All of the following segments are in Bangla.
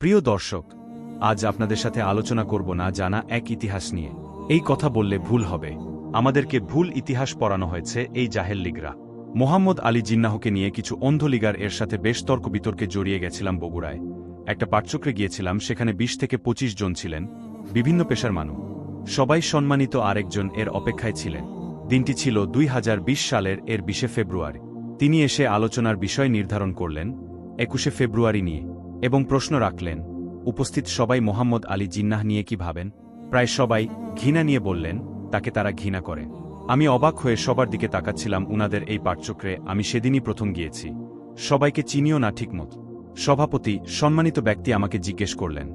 প্রিয় দর্শক, আজ আপনাদের সাথে আলোচনা করব না জানা এক ইতিহাস নিয়ে। এই কথা বললে ভুল হবে। আমাদেরকে ভুল ইতিহাস পড়ানো হয়েছে এই জাহেল লিগরা। মোহাম্মদ আলী জিন্নাহকে নিয়ে কিছু অন্ধ লীগার এর সাথে বেশ তর্ক বিতর্কে জড়িয়ে গেছিলাম বগুড়ায়। একটা পাঠচক্রে গিয়েছিলাম, সেখানে ২০ থেকে ২৫ জন ছিলেন। বিভিন্ন পেশার মানুষ সবাই সম্মানিত আরেকজন এর অপেক্ষায় ছিলেন। দিনটি ছিল দুই হাজার বিশ সালের এর বিশে ফেব্রুয়ারি। তিনি এসে আলোচনার বিষয় নির্ধারণ করলেন, একুশে ফেব্রুয়ারি নিয়ে। এবং প্রশ্ন রাখলেন, উপস্থিত সবাই মোহাম্মদ আলী জিন্নাহ নিয়ে কি ভাবেন? প্রায় সবাই ঘৃণা নিয়ে বললেন, তাকে তারা ঘৃণা করে। আমি অবাক হয়ে সবার দিকে তাকাচ্ছিলাম উনাদের এই পাঠচক্রে, আমি সেদিনই প্রথম গিয়েছি। সবাইকে চিনিও না ঠিকমত। সভাপতি, সম্মানিত ব্যক্তি আমাকে জিজ্ঞেস করলেন,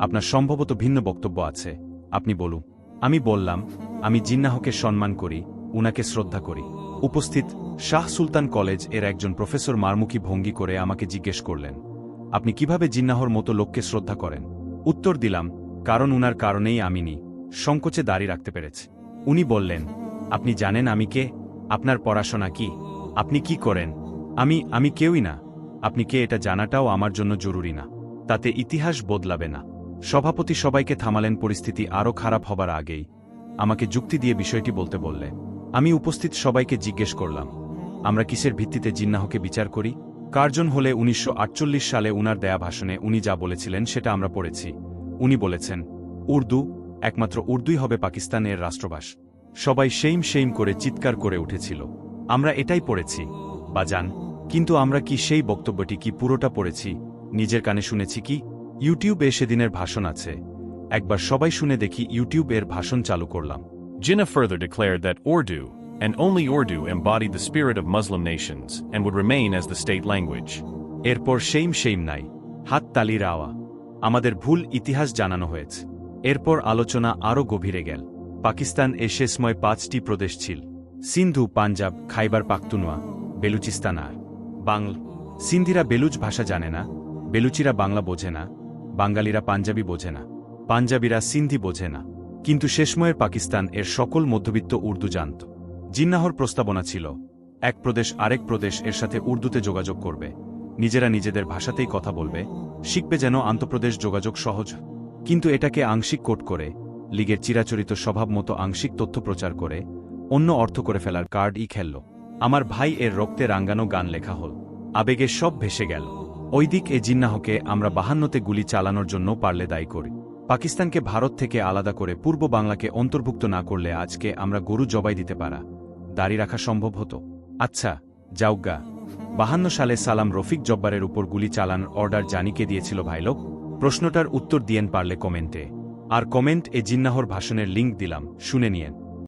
আপনার সম্ভবত ভিন্ন বক্তব্য আছে। আপনি বলুন। আমি বললাম, আমি জিন্নাহকে সম্মান করি, উনাকে শ্রদ্ধা করি। উপস্থিত শাহ সুলতান কলেজের একজন প্রফেসর মারমুখী ভঙ্গি করে আমাকে জিজ্ঞেস করলেন আপনি কীভাবে জিন্নাহর মতো লোককে শ্রদ্ধা করেন? উত্তর দিলাম, কারণ উনার কারণেই আমি নি, সংকোচে দাড়ি রাখতে পেরেছি। উনি বললেন, আপনি জানেন আমি কে? আপনার পড়াশোনা কি? আপনি কি করেন? আমি আমি কেউই না। আপনি কে এটা জানাটাও আমার জন্য জরুরি না। তাতে ইতিহাস বদলাবে না। সভাপতি সবাইকে থামালেন পরিস্থিতি আরও খারাপ হবার আগেই। আমাকে যুক্তি দিয়ে বিষয়টি বলতে বললে, আমি উপস্থিত সবাইকে জিজ্ঞেস করলাম, আমরা কিসের ভিত্তিতে জিন্নাহকে বিচার করি? কার্জন হলে উনিশশো আটচল্লিশ সালে উনার দেয়া ভাষণে উনি যা বলেছিলেন সেটা আমরা পড়েছি। উনি বলেছেন উর্দু একমাত্র উর্দুই হবে পাকিস্তানের রাষ্ট্রভাষ। সবাই সেইম সেইম করে চিৎকার করে উঠেছিল। আমরা এটাই পড়েছি। বা যান কিন্তু আমরা কি সেই বক্তব্যটি কি পুরোটা পড়েছি? নিজের কানে শুনেছি কি? ইউটিউবে সেদিনের ভাষণ আছে। একবার সবাই শুনে দেখি ইউটিউব এর ভাষণ চালু করলাম। Jinnah further declared that Urdu, and only Urdu, embodied the spirit of Muslim nations and would remain as the state language. এরপর সেইম সেইম নাই হাত তালির আওয়া আমাদের ভুল ইতিহাস জানানো হয়েছে। এরপর আলোচনা আরও গভীরে গেল। পাকিস্তান এ সে সময় পাঁচটি প্রদেশ ছিল। সিন্ধু পাঞ্জাব খাইবার পাখতুনওয়া বেলুচিস্তান আর। বাংল সিন্ধিরা বেলুচ ভাষা জানে না বেলুচিরা বাংলা বোঝে না বাঙালিরা পাঞ্জাবি বোঝে না পাঞ্জাবিরা সিন্ধি বোঝে না। কিন্তু শেষময়ের পাকিস্তান এর সকল মধ্যবিত্ত উর্দু জানত। জিন্নাহর প্রস্তাবনা ছিল, এক প্রদেশ আরেক প্রদেশ এর সাথে উর্দুতে যোগাযোগ করবে। নিজেরা নিজেদের ভাষাতেই কথা বলবে, শিখবে যেন আন্তঃপ্রদেশ যোগাযোগ সহজ। কিন্তু এটাকে আংশিক কোট করে, লীগের চিরাচরিত স্বভাব মতো আংশিক তথ্য প্রচার করে, অন্য অর্থ করে ফেলার কার্ড ই খেলল। আমার ভাই এর রক্তে রাঙ্গানো গান লেখা হল। আবেগে সব ভেসে গেল। ওই দিক এ জিন্নাহকে আমরা বাহান্নতে গুলি চালানোর জন্য পারলে দায়ী করি। পাকিস্তানকে ভারত থেকে আলাদা করে পূর্ব বাংলাকে অন্তর্ভুক্ত না করলে আজকে আমরা গরু জবাই দিতে পারা। দাড়ি রাখা সম্ভব হতো। আচ্ছা যাওগা বাহান্ন সালে সালাম রফিক জব্বারের উপর গুলি চালানোর অর্ডার জানিকে দিয়েছিল ভাইলোক। প্রশ্নটার উত্তর দিয়েন পারলে কমেন্টে। আর কমেন্ট এ জিন্নাহর ভাষণের লিঙ্ক দিলাম, শুনে নিয়েন।